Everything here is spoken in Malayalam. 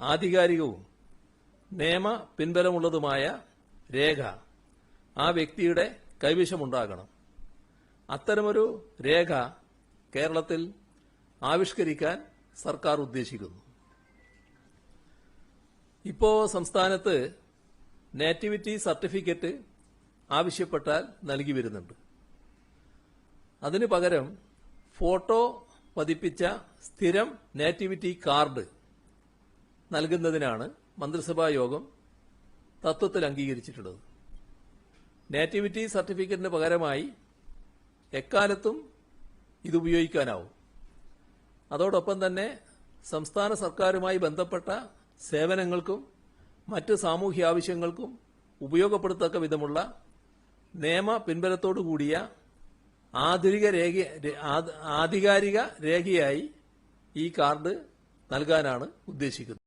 ആധികാരികവും നിയമ പിൻബലമുള്ളതുമായ രേഖ ആ വ്യക്തിയുടെ കൈവശമുണ്ടാകണം. അത്തരമൊരു രേഖ കേരളത്തിൽ ആവിഷ്കരിക്കാൻ സർക്കാർ ഉദ്ദേശിക്കുന്നു. ഇപ്പോൾ സംസ്ഥാനത്ത് നേറ്റിവിറ്റി സർട്ടിഫിക്കറ്റ് ആവശ്യപ്പെട്ടാൽ നൽകി വരുന്നുണ്ട്. അതിനു പകരം ഫോട്ടോ പതിപ്പിച്ച സ്ഥിരം നേറ്റിവിറ്റി കാർഡ് നൽകുന്നതിനാണ് മന്ത്രിസഭാ യോഗം തത്വത്തിൽ അംഗീകരിച്ചിട്ടുള്ളത്. നേറ്റിവിറ്റി സർട്ടിഫിക്കറ്റിന് പകരമായി എക്കാലത്തും ഇത് ഉപയോഗിക്കാനാവും. അതോടൊപ്പം തന്നെ സംസ്ഥാന സർക്കാരുമായി ബന്ധപ്പെട്ട സേവനങ്ങൾക്കും മറ്റ് സാമൂഹ്യ ആവശ്യങ്ങൾക്കും ഉപയോഗപ്പെടുത്തക്ക വിധമുള്ള നിയമ പിൻബലത്തോടു കൂടിയ ആധുനിക രേഖ ആധികാരിക രേഖയായി ഈ കാർഡ് നൽകാനാണ് ഉദ്ദേശിക്കുന്നത്.